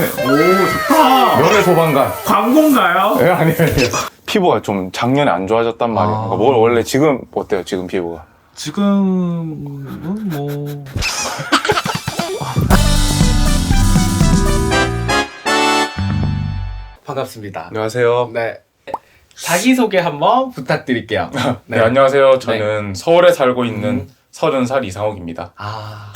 오 좋다. 연애 소방관. 광고인가요? 예, 아니, 아니. 피부가 좀 작년에 안 좋아졌단 말이에요. 아. 그러니까 뭘 원래 지금 어때요? 지금 피부가? 지금은 뭐 반갑습니다. 안녕하세요. 네. 자기 소개 한번 부탁드릴게요. 네, 안녕하세요. 저는 서울에 살고 있는 음. 30살 이상욱입니다. 아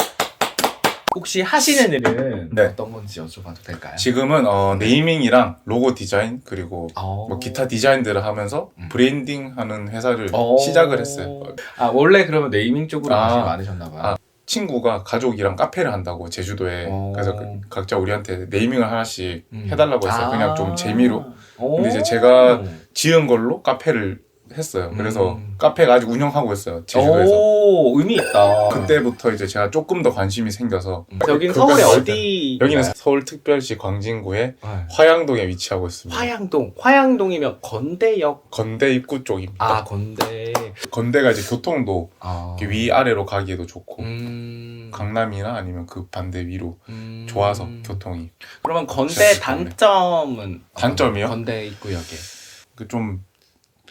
혹시 하시는 일은 네. 어떤 건지 여쭤봐도 될까요? 지금은 어, 네이밍이랑 로고 디자인 그리고 어. 뭐 기타 디자인들을 하면서 음. 브랜딩 하는 회사를 어. 시작을 했어요. 아 원래 그러면 네이밍 쪽으로 아. 관심이 많으셨나 봐요. 아. 친구가 가족이랑 카페를 한다고 제주도에 어. 그래서 그- 각자 우리한테 네이밍을 하나씩 음. 해달라고 했어요. 아. 그냥 좀 재미로. 오. 근데 이제 제가 지은 걸로 카페를 했어요. 그래서 음. 카페가 아직 운영하고 있어요. 제주도에서. 오 의미 있다. 그때부터 이제 제가 조금 더 관심이 생겨서 여긴 그걸 서울에 어디? 여기는 서울특별시 광진구의 네. 화양동에 위치하고 있습니다. 화양동. 화양동이면 건대역. 건대 입구 쪽입니다. 아 건대. 건대가 이제 교통도 아. 이렇게 위아래로 가기에도 좋고 음. 강남이나 아니면 그 반대 위로 음. 좋아서 교통이 그러면 건대 단점은 단점이요? 건대 입구역에. 그 좀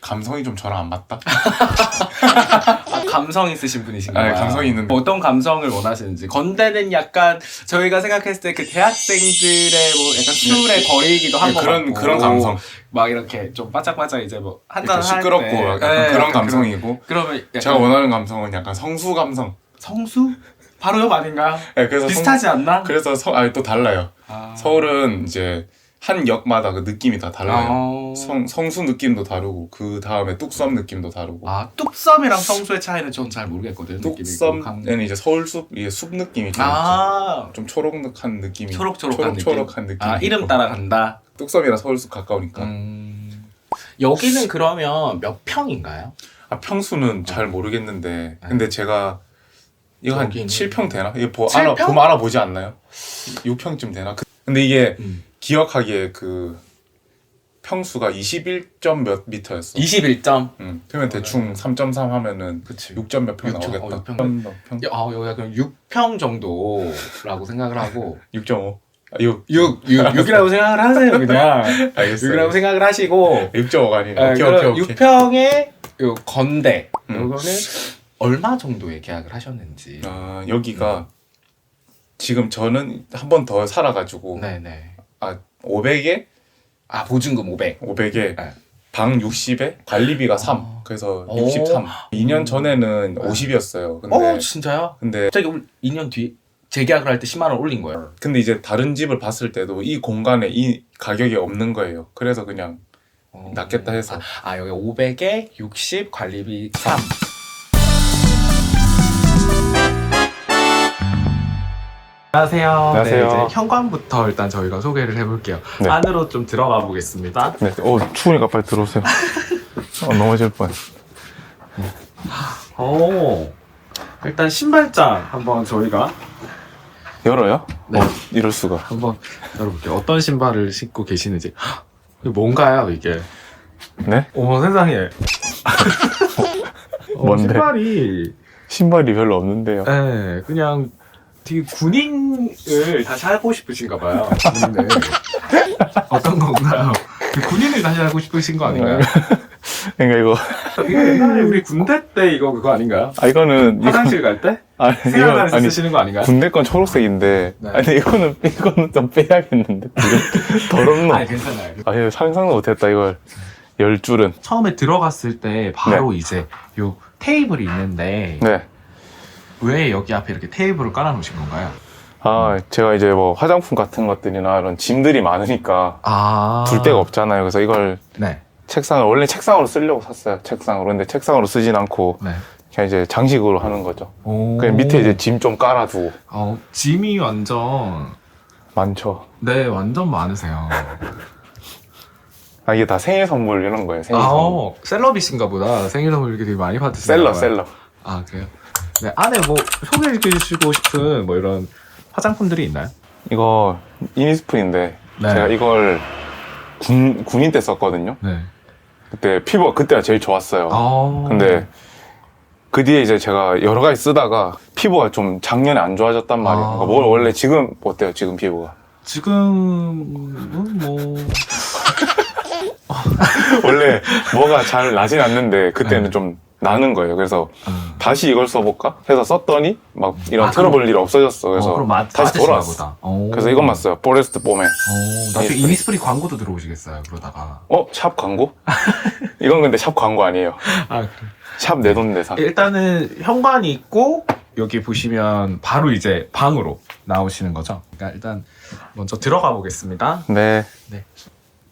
감성이 좀 저랑 안 맞다. 아, 감성 있으신 분이신가요? 아, 감성이 있는데. 어떤 감성을 원하시는지. 건대는 약간 저희가 생각했을 때 그 대학생들의 뭐 약간 술에 거리기도 한것 네, 그런 같고. 그런 감성. 막 이렇게 좀 바짝바짝 이제 뭐 한잔 할 시끄럽고 때. 약간 네, 그런 약간 감성이고 그러면 약간 제가 원하는 감성은 약간 성수 감성. 성수? 바로 옆 아닌가요? 네, 그래서 비슷하지 않나? 성, 그래서 서, 아니 또 달라요. 아. 서울은 이제 한 역마다 그 느낌이 다 달라요. 아. 성, 성수 느낌도 다르고 그 다음에 뚝섬 느낌도 다르고 아 뚝섬이랑 성수의 차이는 전 잘 모르겠거든요. 느낌이 강- 뚝섬에는 이제 서울숲 이게 숲 느낌이 좀, 아좀 초록한 느낌이 초록초록한 초록초록한 느낌. 아 이름 따라간다. 뚝섬이랑 서울숲 가까우니까 음. 여기는 그러면 몇 평인가요? 아 평수는 잘 모르겠는데 근데 제가 이거 한 여기는- 7평 되나? 이거 보, 7평? 알아, 보면 알아보지 않나요? 6평쯤 되나? 그- 근데 이게 음. 기억하기에 그 평수가 21점 몇 미터였어. 21점. 응. 그러면 대충 3.3 하면은 그치. 6점 몇 평 육 점, 나오겠다. 어, 육 평. 6점 몇 평? 아 여기 약간 6평 정도라고 생각을 하고 6.5. 아, 6. 6, 6, 6이라고 생각을 하세요 그냥 알겠어요. 6이라고 생각을 하시고 6.5가 아니네. 네, 오케이, 오케이, 오케이. 6평의 요 건대 음. 요거는 얼마 정도에 계약을 하셨는지 아, 여기가 지금 저는 한 번 더 살아가지고 네네 아 500에 아 보증금 500 500에 네. 방 60에 관리비가 3 아. 그래서 오. 63 2년 전에는 네. 50이었어요 근데 어 진짜요? 근데 갑자기 2년 뒤 재계약을 할 때 10만 원 올린 거예요 근데 이제 다른 집을 봤을 때도 이 공간에 이 가격이 없는 거예요 그래서 그냥 어. 낫겠다 해서 아 여기 500에 60 관리비 3 안녕하세요. 안녕하세요. 네, 이제 현관부터 일단 저희가 소개를 해볼게요. 네. 안으로 좀 들어가 보겠습니다. 네. 어 추우니까 빨리 들어오세요 어, 넘어질 뻔 오, 일단 신발장 한번 저희가 열어요? 네. 어, 이럴 수가 한번 열어볼게요. 어떤 신발을 신고 계시는지. 헉, 이게 뭔가요, 이게? 네? 어머 세상에. 어, 뭔데? 신발이 신발이 별로 없는데요 네, 그냥 되게 군인을 다시 하고 싶으신가 봐요. 군인을. 어떤 건가요? 군인을 다시 하고 싶으신 거 아닌가요? 그러니까 이거 이게 옛날에 우리 군대 때 이거 그거 아닌가요? 아 이거는 이거 화장실 갈 때? 아니 이거 생활관에서 아니 쓰시는 거 아닌가요? 군대 건 초록색인데 네. 아니 이거는 이거는 좀 빼야겠는데 이거 더럽노 아니 괜찮아요. 아 이거 상상도 못했다 이걸 열 줄은 처음에 들어갔을 때 바로 이제 요 테이블이 있는데 네. 왜 여기 앞에 이렇게 테이블을 깔아놓으신 건가요? 아 제가 이제 뭐 화장품 같은 것들이나 이런 짐들이 많으니까 아, 둘 데가 없잖아요. 그래서 이걸 네, 책상을 원래 책상으로 쓰려고 샀어요. 책상으로 근데 책상으로 쓰진 않고 네. 그냥 이제 장식으로 하는 거죠. 오. 그냥 밑에 이제 짐 좀 깔아두고 어, 짐이 완전 많죠. 네 완전 많으세요. 아 이게 다 생일 선물 이런 거예요. 생일 아, 선물. 어, 셀럽이신가 보다. 생일 선물 이렇게 되게 많이 받으시나요? 셀러 셀러. 아, 그래요? 네, 안에 뭐 소개해 주시고 싶은 뭐 이런 화장품들이 있나요? 이거 이니스프린인데 네. 제가 이걸 군 군인 때 썼거든요. 네. 그때 피부가 그때가 제일 좋았어요. 아. 근데 그 뒤에 이제 제가 여러 가지 쓰다가 피부가 좀 작년에 안 좋아졌단 말이에요. 아. 그러니까 뭘 원래 지금 어때요? 지금 피부가? 지금은 뭐 원래 뭐가 잘 나진 않는데 그때는 네. 좀 나는 거예요. 그래서 음. 다시 이걸 써볼까 해서 썼더니 막 이런 아, 트러블 일 없어졌어. 그래서 어, 그럼 맞, 다시 맞으시나 돌아왔어. 보다. 오. 그래서 이것만 써요. 포레스트 봄에. 오, 나중에 이니스프리. 이니스프리 광고도 들어오시겠어요. 그러다가. 어? 샵 광고? 이건 근데 샵 광고 아니에요. 아 그래. 샵 내 돈 내산. 일단은 현관이 있고 여기 보시면 바로 이제 방으로 나오시는 거죠. 그러니까 일단 먼저 들어가 보겠습니다. 네.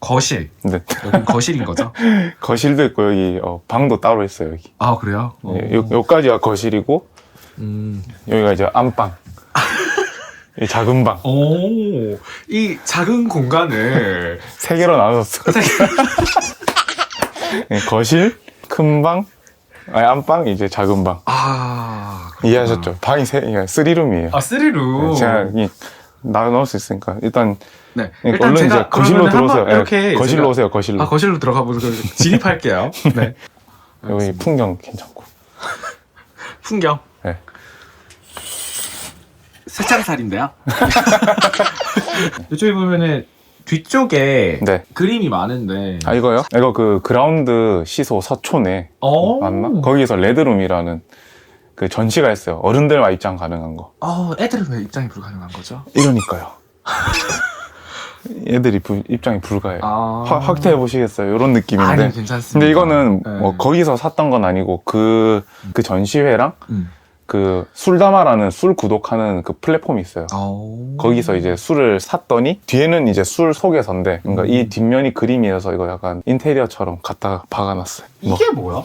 거실. 네. 여기 거실인 거죠? 거실도 있고 여기 어, 방도 따로 있어요. 여기. 아 그래요? 예, 요, 요까지가 거실이고 음. 여기가 이제 안방. 이 작은 방. 오, 이 작은 공간을 세 개로 나눠졌어. 예, 거실, 큰 방, 아니, 안방, 이제 작은 방. 아 그렇구나. 이해하셨죠? 방이 세, 그러니까 쓰리룸이에요. 아 쓰리룸. 제가 이 나눠 수 있으니까 일단 네. 예, 얼른 이제 거실로 들어오세요. 예, 이렇게 거실로 제가- 오세요. 거실로. 아 거실로 들어가 보도록 진입할게요. 네. 여기 풍경 괜찮고. 풍경. 네. 세창살인데요. 이쪽에 보면은 뒤쪽에 네. 그림이 많은데. 아 이거요? 이거 그 그라운드 시소 서촌에 어. 맞나? 거기서 레드룸이라는 그 전시가 있어요. 어른들만 입장 가능한 거. 어, 애들은 왜 입장이 불가능한 거죠? 이러니까요. 애들이 불- 입장이 불가해요. 아. 확, 확대해 보시겠어요? 이런 느낌인데. 아니 괜찮습니다. 근데 이거는 네. 뭐 거기서 샀던 건 아니고 그, 그 전시회랑 음. 그 술담아라는 술 구독하는 그 플랫폼이 있어요. 어. 거기서 이제 술을 샀더니 뒤에는 이제 술 소개서인데 그러니까 음. 이 뒷면이 그림이어서 이거 약간 인테리어처럼 갖다 박아놨어요. 뭐. 이게 뭐야?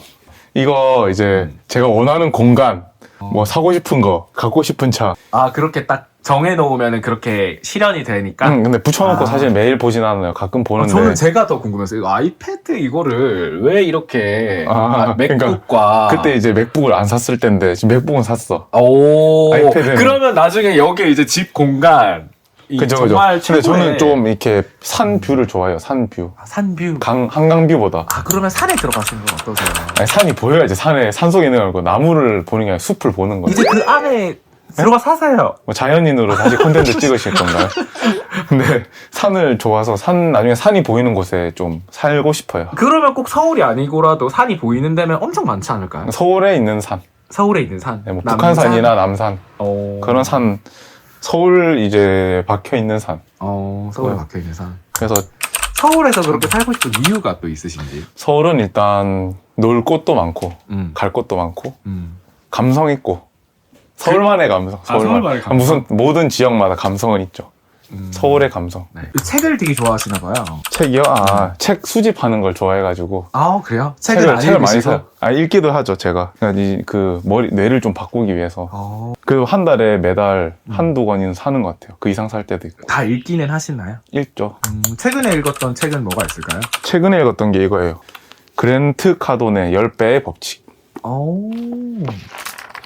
이거 이제 음. 제가 원하는 공간 어. 뭐 사고 싶은 거 갖고 싶은 차 아 그렇게 딱 정해 놓으면은 그렇게 실현이 되니까. 응, 근데 붙여놓고 아. 사실 매일 보진 않아요. 가끔 아, 보는데 저는 제가 더 궁금했어요. 이거 아이패드 이거를 왜 이렇게 아, 아, 맥북과 그때 이제 맥북을 안 샀을 때인데 지금 맥북은 샀어. 오 아이패드는- 그러면 나중에 여기 이제 집 공간 이 그죠 그죠. 정말 근데 최고의 저는 좀 이렇게 산 뷰를 좋아해요. 산 뷰. 아, 산뷰 강 한강 뷰보다. 아 그러면 산에 들어가시는 건 어떠세요? 아니, 산이 보여야지 산에 산 속에 있는 거 말고 나무를 보는 게 아니라 숲을 보는 거예요. 이제 그 안에 들어가 사세요. 뭐 자연인으로 다시 콘텐츠 찍으실 건가요? 근데 산을 좋아서 산 나중에 산이 보이는 곳에 좀 살고 싶어요. 그러면 꼭 서울이 아니고라도 산이 보이는 데면 엄청 많지 않을까요? 서울에 있는 산, 서울에 있는 산, 네, 뭐 남산? 북한산이나 남산 어... 그런 산, 서울 이제 박혀 있는 산. 어 서울에 어. 박혀 있는 산. 그래서 서울에서 그렇게 살고 싶은 이유가 또 있으신지? 서울은 일단 놀 곳도 많고 음. 갈 곳도 많고 음. 감성 있고 서울만의 감성. 서울만의 감성? 무슨 모든 지역마다 감성은 있죠. 음. 서울의 감성. 네. 책을 되게 좋아하시나 봐요. 책이요? 아, 책 수집하는 걸 좋아해가지고 아 그래요? 책을, 책을, 안 책을 많이 읽으시고? 사요. 아, 읽기도 하죠, 제가. 그러니까 이, 그 머리 뇌를 좀 바꾸기 위해서. 어, 그래도 한 달에 매달 음. 한두 권은 사는 것 같아요. 그 이상 살 때도 있고. 다 읽기는 하시나요? 읽죠. 음, 최근에 읽었던 책은 뭐가 있을까요? 최근에 읽었던 게 이거예요. 그랜트 카돈의 10배의 법칙. 오.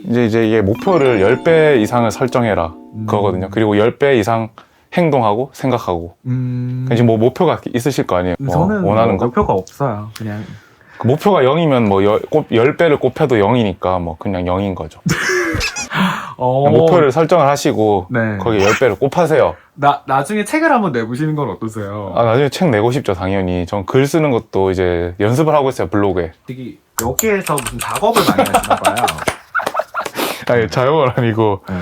이제 이제 이게 목표를 10배 이상을 설정해라. 음. 그거거든요. 그리고 10배 이상 행동하고 생각하고. 음. 지금 뭐 목표가 있으실 거 아니에요. 뭐 저는 원하는 뭐 거. 목표가 없어요. 그냥 그 목표가 0이면 뭐 10, 10배를 곱해도 0이니까 뭐 그냥 0인 거죠. 어. 목표를 설정을 하시고 네. 거기에 10배를 곱하세요. 나 나중에 책을 한번 내보시는 건 어떠세요? 아, 나중에 책 내고 싶죠, 당연히. 전 글 쓰는 것도 이제 연습을 하고 있어요, 블로그에. 되게 여기에서 무슨 작업을 많이 하시나 봐요. 아니, 자영을 아니고, 네.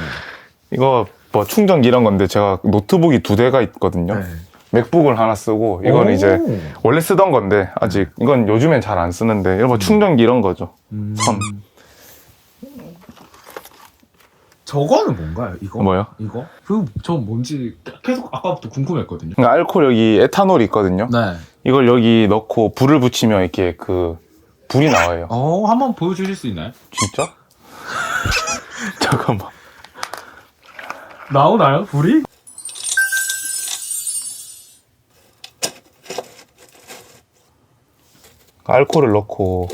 이거 뭐 충전기 이런 건데 제가 노트북이 두 대가 있거든요. 네. 맥북을 하나 쓰고, 이건 오. 이제 원래 쓰던 건데, 아직, 이건 요즘엔 잘 안 쓰는데, 이런 뭐 충전기 이런 거죠. 음. 선. 저거는 뭔가요? 이거? 뭐요? 이거? 그저 뭔지 계속 아까부터 궁금했거든요. 그러니까 알코올 여기 에탄올이 있거든요. 네. 이걸 여기 넣고 불을 붙이면 이렇게 그, 불이 나와요. 어, 한번 보여주실 수 있나요? 진짜? 잠깐만. 나오나요? 불이? 알코올을 넣고,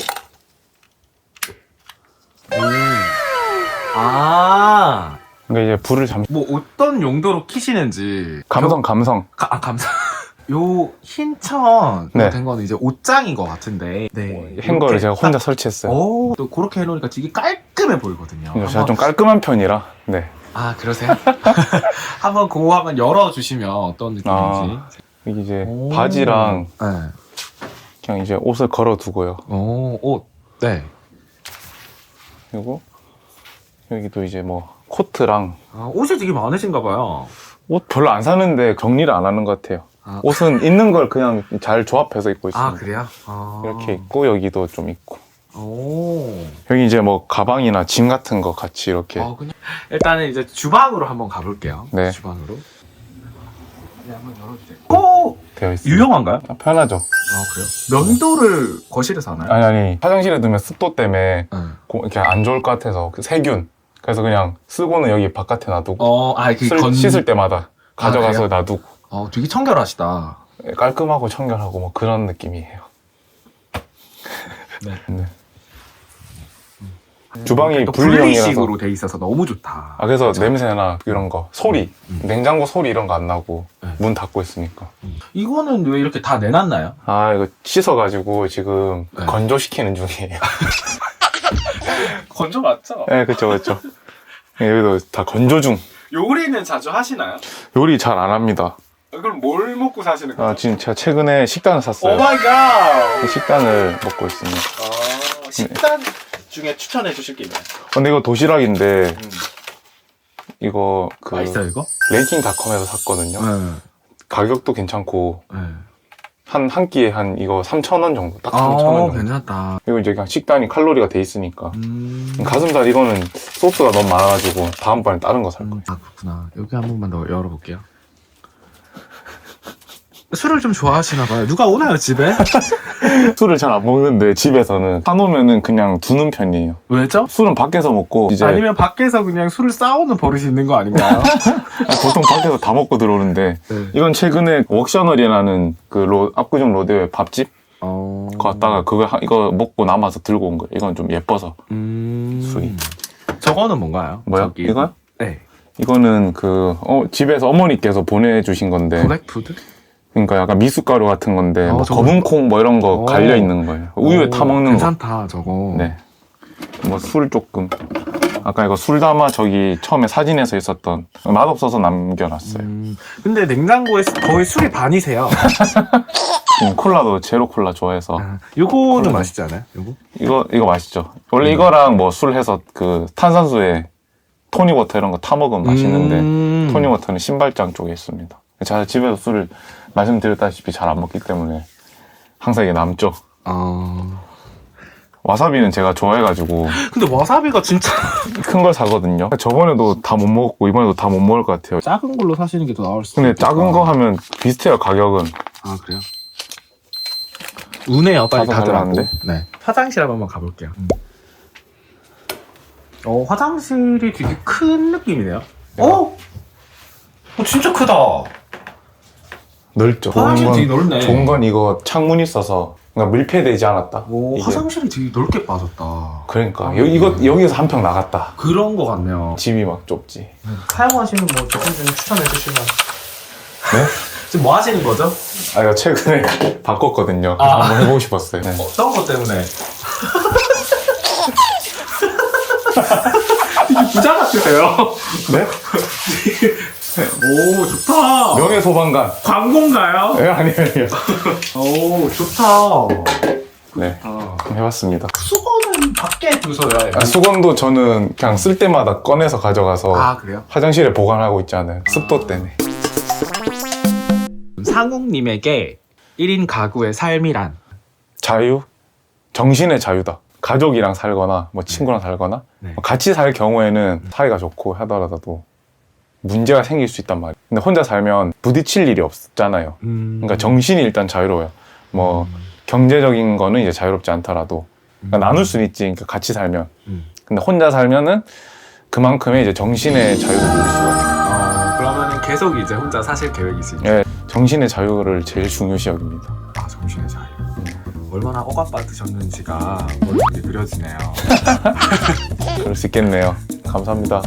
아. 그러니까 이제 불을 잠시, 뭐 어떤 용도로 키시는지 감성, 감성. 가, 아 감사 요 흰천 네. 된 거는 이제 옷장인 것 같은데. 네. 행거를 이렇게 제가 혼자 딱- 설치했어요. 오, 또 그렇게 해놓으니까 되게 깔끔해 보이거든요. 이거 제가 한번- 좀 깔끔한 편이라. 네. 아 그러세요? 한번 그거 한번 열어주시면 어떤 느낌인지. 아. 여기 이제 오. 바지랑 네. 그냥 이제 옷을 걸어 두고요. 오, 옷. 네. 그리고 여기도 이제 뭐 코트랑 아, 옷이 되게 많으신가 봐요. 옷 별로 안 사는데 정리를 안 하는 것 같아요. 아, 옷은 있는 걸 그냥 잘 조합해서 입고 있습니다. 아 그래요? 아. 이렇게 있고 여기도 좀 있고 오. 여기 이제 뭐 가방이나 짐 같은 거 같이 이렇게 어, 그냥 일단은 이제 주방으로 한번 가볼게요. 네. 주방으로. 네, 한번 열어주세요. 오, 되어 있어요. 유용한가요? 아, 편하죠. 아 그래요? 면도를 거실에서 하나요? 아니 아니 화장실에 두면 습도 때문에 네. 고- 이렇게 안 좋을 것 같아서 그 세균 그래서 그냥 쓰고는 여기 바깥에 놔두고 어, 아, 그 쓸- 건... 씻을 때마다 가져가서 그래요? 놔두고 어, 되게 청결하시다. 깔끔하고 청결하고 뭐 그런 느낌이에요. 네. 네. 주방이 또 분리형이라서 분리식으로 돼 있어서 너무 좋다. 아 그래서 냄새나 이런 거 소리 음. 냉장고 소리 이런 거 안 나고 네. 문 닫고 있으니까 이거는 왜 이렇게 다 내놨나요? 아 이거 씻어가지고 지금 네. 건조시키는 중이에요. 건조 맞죠? 네 그쵸 그쵸. 네, 여기도 다 건조 중. 요리는 자주 하시나요? 요리 잘 안 합니다. 그럼 뭘 먹고 사시는 거예요? 아 지금 제가 최근에 식단을 샀어요. 오마이갓! 그 식단을 먹고 있습니다. 아, 식단 중에 추천해 주실 게 있나요? 근데 이거 도시락인데 음. 이거 그 맛있어요, 이거? 랭킹닷컴에서 샀거든요. 네. 가격도 괜찮고 네. 한 한 끼에 한 이거 3,000원 정도. 딱 아, 3,000원 정도. 괜찮다. 그리고 이제 그냥 식단이 칼로리가 돼 있으니까. 음. 가슴살 이거는 소스가 너무 많아가지고 다음번에 다른 거 살 거예요. 음, 아, 그렇구나. 여기 한 번만 더 열어볼게요. 술을 좀 좋아하시나 봐요. 누가 오나요, 집에? 술을 잘 안 먹는데 집에서는 사놓으면은 그냥 두는 편이에요. 왜죠? 술은 밖에서 먹고 이제 아니면 밖에서 그냥 술을 싸우는 버릇이 있는 거 아닌가요? 보통 밖에서 다 먹고 들어오는데 네. 이건 최근에 웍셔널이라는 그 로, 압구정 로데오의 밥집 어... 갔다가 그거 하- 이거 먹고 남아서 들고 온 거예요. 이건 좀 예뻐서. 음... 술이. 저거는 뭔가요? 뭐야? 저기. 이거요? 네. 이거는 그 어, 집에서 어머니께서 보내주신 건데 블랙푸드? 그러니까 약간 미숫가루 같은 건데 아, 뭐 저거- 검은콩 뭐 이런 거 오. 갈려 있는 거예요. 우유에 오, 타 먹는 거. 괜찮다, 저거. 네. 뭐 술 조금. 아까 이거 술 담아 저기 처음에 사진에서 있었던 맛 없어서 남겨놨어요. 음, 근데 냉장고에 수- 거의 술이 반이세요. 음, 콜라도 제로 콜라 좋아해서 아, 요거는 콜라도. 맛있지 않아요? 요거? 이거 이거 맛있죠. 원래 음. 이거랑 뭐 술 해서 그 탄산수에 토닉워터 이런 거 타 먹으면 맛있는데 음. 토닉워터는 신발장 쪽에 있습니다. 제가 집에서 술을 말씀드렸다시피 잘 안 먹기 때문에 항상 이게 남죠. 어... 와사비는 제가 좋아해가지고 근데 와사비가 진짜 큰 걸 사거든요. 저번에도 다 못 먹었고 이번에도 다 못 먹을 것 같아요. 작은 걸로 사시는 게 더 나을 수 근데 있겠다. 작은 거 하면 비슷해요 가격은. 아 그래요? 우네요 빨리 가서 가더라고 가려는데? 네 화장실 한번 가볼게요 어 화장실이 되게 큰 느낌이네요 어? 어 진짜 크다 넓죠. 화장실 되게 넓네 좋은 건 이거 창문 있어서 그러니까 밀폐되지 않았다. 오 이게. 화장실이 되게 넓게 빠졌다 그러니까 아, 여, 이거 네. 여기서 한 평 나갔다. 그런 거 같네요 집이 막 좁지. 사용하시는 뭐 제품 중 추천해 주시면 네? 지금 뭐 하시는 거죠? 아 이거 최근에 바꿨거든요. 아. 한번 해보고 싶었어요. 네. 어떤 것 때문에? 이게 부자 같으세요? 네? 오 좋다 명예 소방관. 광고인가요? 예 아니에요. 아니에요. 오 좋다 네 아, 해봤습니다. 수건은 밖에 두서야 아, 수건도 저는 그냥 쓸 때마다 꺼내서 가져가서 아 그래요? 화장실에 보관하고 있잖아요. 습도 때문에. 상욱님에게 1인 가구의 삶이란 자유? 정신의 자유다. 가족이랑 살거나 뭐 친구랑 살거나 네. 뭐 같이 살 경우에는 사이가 좋고 하더라도 문제가 생길 수 있단 말이에요. 근데 혼자 살면 부딪힐 일이 없잖아요. 음... 그러니까 정신이 일단 자유로워요. 뭐 경제적인 거는 이제 자유롭지 않더라도 그러니까 나눌 수는 있지. 그러니까 같이 살면. 음. 근데 혼자 살면은 그만큼의 이제 정신의 자유를 누릴 수가 있어요. 어, 그러면은 계속 이제 혼자 사실 계획이 있으니까 예, 정신의 자유를 제일 중요시 여깁니다. 아 정신의 자유 얼마나 억압받으셨는지가 머릿속에 그려지네요 그럴 수 있겠네요. 감사합니다.